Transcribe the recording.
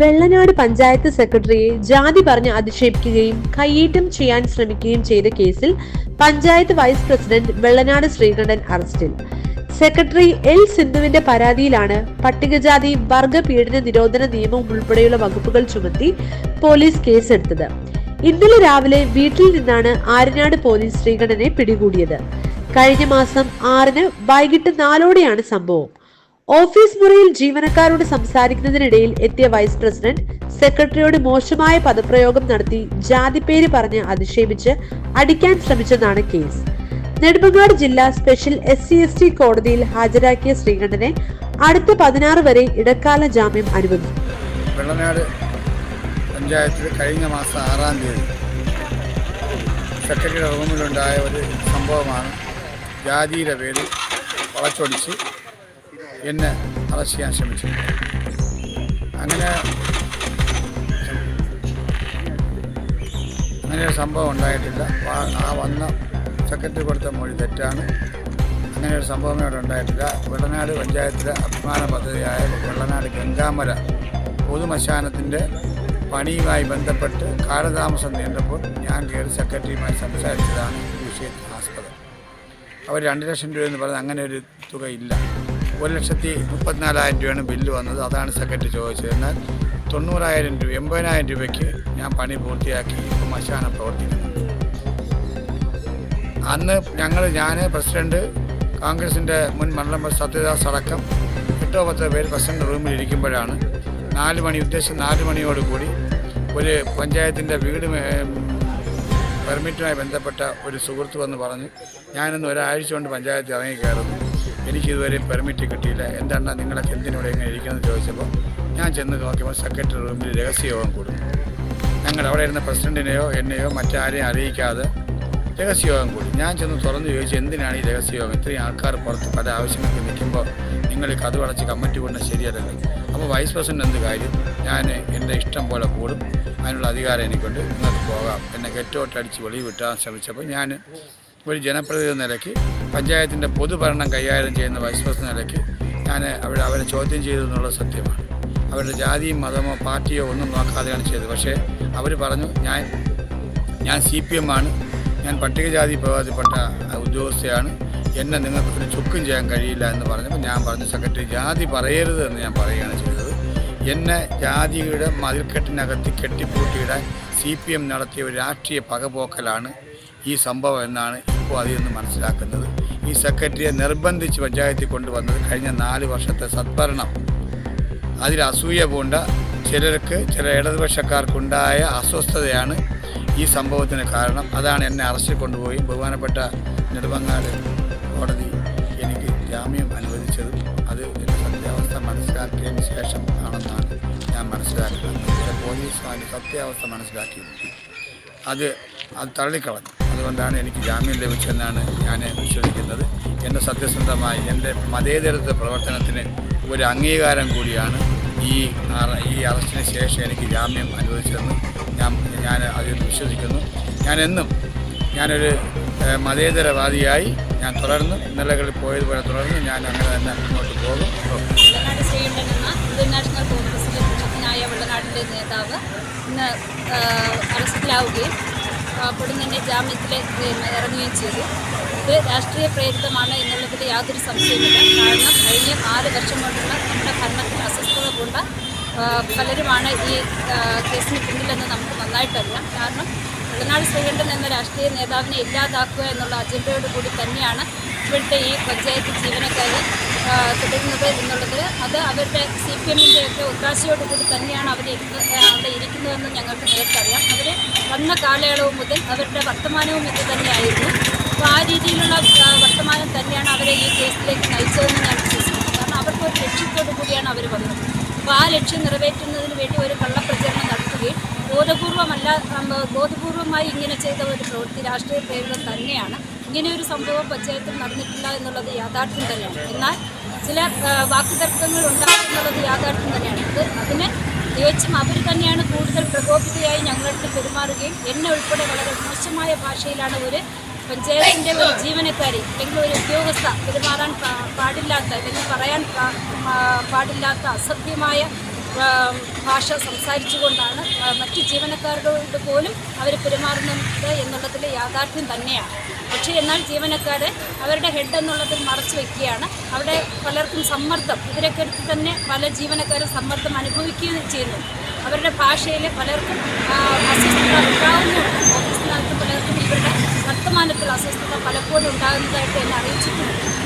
വെള്ളനാട് പഞ്ചായത്ത് സെക്രട്ടറിയെ ജാതി പറഞ്ഞ് അധിക്ഷേപിക്കുകയും കയ്യേറ്റം ചെയ്യാൻ ശ്രമിക്കുകയും ചെയ്ത കേസിൽ പഞ്ചായത്ത് വൈസ് പ്രസിഡന്റ് വെള്ളനാട് ശ്രീകണ്ഠൻ അറസ്റ്റിൽ. സെക്രട്ടറി എൽ സിന്ധുവിന്റെ പരാതിയിലാണ് പട്ടികജാതി വർഗ പീഡന നിരോധന നിയമം ഉൾപ്പെടെയുള്ള വകുപ്പുകൾ ചുമത്തി പോലീസ് കേസെടുത്തത്. ഇന്നലെ രാവിലെ വീട്ടിൽ നിന്നാണ് ആര്യനാട് പോലീസ് ശ്രീകണ്ഠനെ പിടികൂടിയത്. കഴിഞ്ഞ മാസം ആറിന് വൈകിട്ട് നാലോടെയാണ് സംഭവം. ഓഫീസ് മുറിയിൽ ജീവനക്കാരോട് സംസാരിക്കുന്നതിനിടയിൽ എത്തിയ വൈസ് പ്രസിഡന്റ് സെക്രട്ടറിയോട് മോശമായ പദപ്രയോഗം നടത്തി ജാതിപ്പേര് പറഞ്ഞ് അധിക്ഷേപിച്ച് അടിക്കാൻ ശ്രമിച്ചെന്നാണ് കേസ്. നെടുമങ്ങാട് ജില്ലാ special S C S T കോടതിയിൽ ഹാജരാക്കിയ ശ്രീകണ്ഠനെ അടുത്ത പതിനാറ് വരെ ഇടക്കാല ജാമ്യം അനുവദിച്ചു. വെള്ളനാട് പഞ്ചായത്തിൽ കഴിഞ്ഞ മാസം ആറാം തീയതി സെക്രട്ടറിയുടെ റൂമിലുണ്ടായ ഒരു സംഭവമാണ് ജാതിയുടെ പേരിൽ വളച്ചൊടിച്ച് എന്നെ അറസ്റ്റ് ചെയ്യാൻ ശ്രമിച്ചു. അങ്ങനെ അങ്ങനെ ഒരു സംഭവം ഉണ്ടായിട്ടില്ല. ആ വന്ന സെക്രട്ടറി കൊടുത്ത മൊഴി തെറ്റാണ്. അങ്ങനെ ഒരു സംഭവമേ അവിടെ ഉണ്ടായിട്ടില്ല. വെള്ളനാട് പഞ്ചായത്തിലെ അഭിമാന പദ്ധതിയായ വെള്ളനാട് ഗംഗാമര പൊതുമശാനത്തിന്റെ പണിയുമായി ബന്ധപ്പെട്ട് കാലതാമസം നീണ്ടപ്പോൾ ഞാൻ കയറി സെക്രട്ടറിയുമായി സംസാരിച്ചതാണ് വിഷയത്തിൽ ആസ്പദം. അവർ രണ്ട് ലക്ഷം രൂപ എന്ന് പറഞ്ഞാൽ അങ്ങനെ ഒരു തുക ഇല്ല ഒരു ലക്ഷത്തി മുപ്പത്തിനാലായിരം രൂപയാണ് ബില്ല് വന്നത്. അതാണ് സെക്രട്ടറി ചോദിച്ചത്. എന്നാൽ തൊണ്ണൂറായിരം രൂപ എൺപതിനായിരം രൂപയ്ക്ക് ഞാൻ പണി പൂർത്തിയാക്കി ഇപ്പോൾ മശാനം പ്രവർത്തിക്കുന്നു. അന്ന് ഞങ്ങൾ ഞാൻ പ്രസിഡന്റ് കോൺഗ്രസിന്റെ മുൻ മണ്ഡലം സത്യദാസ് അടക്കം എട്ടോ പത്തോ പേര് പ്രസിഡന്റ് റൂമിൽ ഇരിക്കുമ്പോഴാണ് നാല് മണി ഉദ്ദേശം നാല് മണിയോടുകൂടി ഒരു പഞ്ചായത്തിന്റെ വീട് പെർമിറ്റുമായി ബന്ധപ്പെട്ട ഒരു സുഹൃത്ത് വന്ന് പറഞ്ഞു ഞാനിന്ന് ഒരാഴ്ച കൊണ്ട് പഞ്ചായത്തിൽ ഇറങ്ങി കയറുന്നു എനിക്കിതുവരെ പെർമിറ്റ് കിട്ടിയില്ല. എന്താണ് നിങ്ങളൊക്കെ ചെന്തിനോട് എങ്ങനെ ഇരിക്കുന്നത് ചോദിച്ചപ്പോൾ ഞാൻ ചെന്ന് നോക്കിയപ്പോൾ സെക്രട്ടറി റൂമിൽ രഹസ്യയോഗം കൂടും. ഞങ്ങൾ അവിടെ ഇരുന്ന പ്രസിഡന്റിനെയോ എന്നെയോ മറ്റാരെയും അറിയിക്കാതെ രഹസ്യയോഗം കൂടി. ഞാൻ ചെന്ന് തുറന്ന് ചോദിച്ചു എന്തിനാണ് ഈ രഹസ്യയോഗം? ഇത്രയും ആൾക്കാർ പുറത്ത് പല ആവശ്യങ്ങൾക്ക് നിൽക്കുമ്പോൾ നിങ്ങൾ കഥ അടച്ച് കമ്മിറ്റി കൂടുന്നത് ശരിയല്ലല്ലോ. അപ്പോൾ വൈസ് പ്രസിഡന്റ് എന്ത് കാര്യം? ഞാൻ എന്റെ ഇഷ്ടം പോലെ കൂടും. അതിനുള്ള അധികാരം എനിക്കുണ്ട്. നിങ്ങൾക്ക് പോകാം. എന്നെ ഗെറ്റോട്ടടിച്ച് വെളിയിൽ വിട്ടാൻ ശ്രമിച്ചപ്പോൾ ഞാൻ ഒരു ജനപ്രതിനിധി നിലയ്ക്ക് പഞ്ചായത്തിന്റെ പൊതുഭരണം കൈകാര്യം ചെയ്യുന്ന വൈസ് പ്രസിഡന്റ് നിലയ്ക്ക് ഞാൻ അവിടെ അവരെ ചോദ്യം ചെയ്തു എന്നുള്ളത് സത്യമാണ്. അവരുടെ ജാതിയും മതമോ പാർട്ടിയോ ഒന്നും നോക്കാതെയാണ് ചെയ്തത്. പക്ഷേ അവർ പറഞ്ഞു ഞാൻ ഞാൻ സി പി എം ആണ്. ഞാൻ പട്ടികജാതി വിഭാഗത്തിൽപ്പെട്ട ഉദ്യോഗസ്ഥയാണ്. എന്നെ നിങ്ങൾക്ക് ഒരു ചുക്കും ചെയ്യാൻ കഴിയില്ല എന്ന് പറഞ്ഞപ്പോൾ ഞാൻ പറഞ്ഞു സെക്രട്ടറി ജാതി പറയരുത് എന്ന് ഞാൻ പറയുകയാണ് ചെയ്തത്. എന്നെ ജാതിയുടെ മതിൽക്കെട്ടിനകത്ത് കെട്ടിപ്പൂട്ടിയിടാൻ സി പി എം നടത്തിയ ഒരു രാഷ്ട്രീയ പകപോക്കലാണ് ഈ സംഭവം എന്നാണ് ഇപ്പോൾ അതിൽ നിന്ന് മനസ്സിലാക്കുന്നത്. ഈ സെക്രട്ടറിയെ നിർബന്ധിച്ച് പഞ്ചായത്തിൽ കൊണ്ടുവന്നത് കഴിഞ്ഞ നാല് വർഷത്തെ സത്ഭരണം അതിൽ അസൂയ പൂണ്ട ചിലർക്ക് ചില ഇടതുപക്ഷക്കാർക്കുണ്ടായ അസ്വസ്ഥതയാണ് ഈ സംഭവത്തിന് കാരണം. അതാണ് എന്നെ അറസ്റ്റിൽ കൊണ്ടുപോയി ബഹുമാനപ്പെട്ട നെടുമങ്ങാട് കോടതി എനിക്ക് ജാമ്യം അനുവദിച്ചത് അത് എന്റെ സത്യാവസ്ഥ മനസ്സിലാക്കിയതിന് ശേഷം ആണെന്നാണ് ഞാൻ മനസ്സിലാക്കുന്നത്. പോലീസ് അതിന്റെ സത്യാവസ്ഥ മനസ്സിലാക്കിയത് അത് അത് തള്ളിക്കളഞ്ഞു. അതുകൊണ്ടാണ് എനിക്ക് ജാമ്യം ലഭിച്ചതെന്നാണ് ഞാൻ വിശ്വസിക്കുന്നത്. എന്റെ സത്യസന്ധമായി എന്റെ മതേതരത്വ പ്രവർത്തനത്തിന് ഒരു അംഗീകാരം കൂടിയാണ് ഈ ഈ അറസ്റ്റിന് ശേഷം എനിക്ക് ജാമ്യം അനുവദിച്ചതെന്ന് ഞാൻ ഞാൻ അതിൽ വിശ്വസിക്കുന്നു. ഞാൻ എന്നും ഞാനൊരു മതേതരവാദിയായി ഞാൻ തുടർന്ന് നിലകളിൽ പോയതുപോലെ തുടർന്ന് ഞാൻ അങ്ങനെ തന്നെ മുന്നോട്ട് പോകും. നേതാവ് ഇന്ന് അറസ്റ്റിലാവുകയും ആ, തന്നെ ജാമ്യത്തിൽ ഇറങ്ങുകയും ചെയ്തു. ഇത് രാഷ്ട്രീയ പ്രേരിതമാണ് എന്നുള്ളതിൽ യാതൊരു സംശയമില്ല കാരണം കഴിഞ്ഞ നാല് വർഷം കൊണ്ടുള്ള നമ്മുടെ ഭരണത്തിൽ അസ്വസ്ഥത കൊണ്ട പലരുമാണ് ഈ കേസിന് പിന്നിലെന്ന് നമുക്ക് നന്നായിട്ടറിയാം. കാരണം ഇടനാട് ശ്രീകണ്ഠൻ എന്ന രാഷ്ട്രീയ നേതാവിനെ ഇല്ലാതാക്കുക എന്നുള്ള അജണ്ടയോടുകൂടി തന്നെയാണ് ഇവിടുത്തെ ഈ പഞ്ചായത്ത് ജീവനക്കാർ തുടരുന്നത് എന്നുള്ളത് അത് അവരുടെ സി പി എമ്മിന്റെ ഒക്കെ ഒത്താശയോട് കൂടി തന്നെയാണ് അവർ അവിടെ ഇരിക്കുന്നതെന്ന് ഞങ്ങൾക്ക് നേരിട്ടറിയാം. അവർ വന്ന കാലയളവ് മുതൽ അവരുടെ വർത്തമാനവും ഇത് തന്നെയായിരുന്നു. അപ്പോൾ ആ രീതിയിലുള്ള വർത്തമാനം തന്നെയാണ് അവരെ ഈ കേസിലേക്ക് നയിച്ചതെന്ന് ഞാൻ വിശ്വസിക്കുന്നു. കാരണം അവർക്ക് ഒരു ലക്ഷ്യത്തോടു കൂടിയാണ് അവർ വന്നത്. അപ്പോൾ ആ ലക്ഷ്യം നിറവേറ്റുന്നതിന് വേണ്ടി ഒരു കള്ളപ്രചരണം നടത്തുകയും ബോധപൂർവമല്ല ബോധപൂർവമായി ഇങ്ങനെ ചെയ്ത ഒരു പ്രവൃത്തി രാഷ്ട്രീയ പ്രേരിതം തന്നെയാണ്. ഇങ്ങനെ ഒരു സംഭവം പഞ്ചായത്തിൽ നടന്നിട്ടില്ല എന്നുള്ളത് യാഥാർത്ഥ്യം തന്നെയാണ്. എന്നാൽ ചില വാക്കുതർക്കങ്ങൾ ഉണ്ടാകുന്നുള്ളത് യാഥാർത്ഥ്യം തന്നെയാണ്. അത് അതിന് തികച്ചും അവർ തന്നെയാണ് കൂടുതൽ പ്രകോപിതയായി ഞങ്ങളടുത്ത് പെരുമാറുകയും എന്നെ ഉൾപ്പെടെ വളരെ മോശമായ ഭാഷയിലാണ് ഒരു പഞ്ചായത്തിന്റെ ഒരു ജീവനക്കാരി അല്ലെങ്കിൽ ഒരു ഉദ്യോഗസ്ഥ പെരുമാറാൻ പാടില്ലാത്ത അല്ലെങ്കിൽ പറയാൻ പാടില്ലാത്ത അസഭ്യമായ ഭാഷ സംസാരിച്ചുകൊണ്ടാണ് മറ്റ് ജീവനക്കാരോട് പോലും അവർ പെരുമാറുന്നത് എന്നുള്ളതിൽ യാഥാർത്ഥ്യം തന്നെയാണ്. പക്ഷേ എന്നാൽ ജീവനക്കാരെ അവരുടെ ഹെഡ് എന്നുള്ളതിൽ മറച്ചു വയ്ക്കുകയാണ് അവിടെ പലർക്കും സമ്മർദ്ദം. അടുത്ത് തന്നെ പല ജീവനക്കാരും സമ്മർദ്ദം അനുഭവിക്കുകയും ചെയ്യുന്നു. അവരുടെ ഭാഷയിൽ പലർക്കും അസ്വസ്ഥത ഉണ്ടാകുന്നുണ്ട് ഓഫീസിനകത്ത് പലർക്കും ഇവരുടെ വർത്തമാനത്തിൽ അസ്വസ്ഥത പലപ്പോഴും ഉണ്ടാകുന്നതായിട്ട് എന്നെ അറിയിച്ചിട്ടുണ്ട്.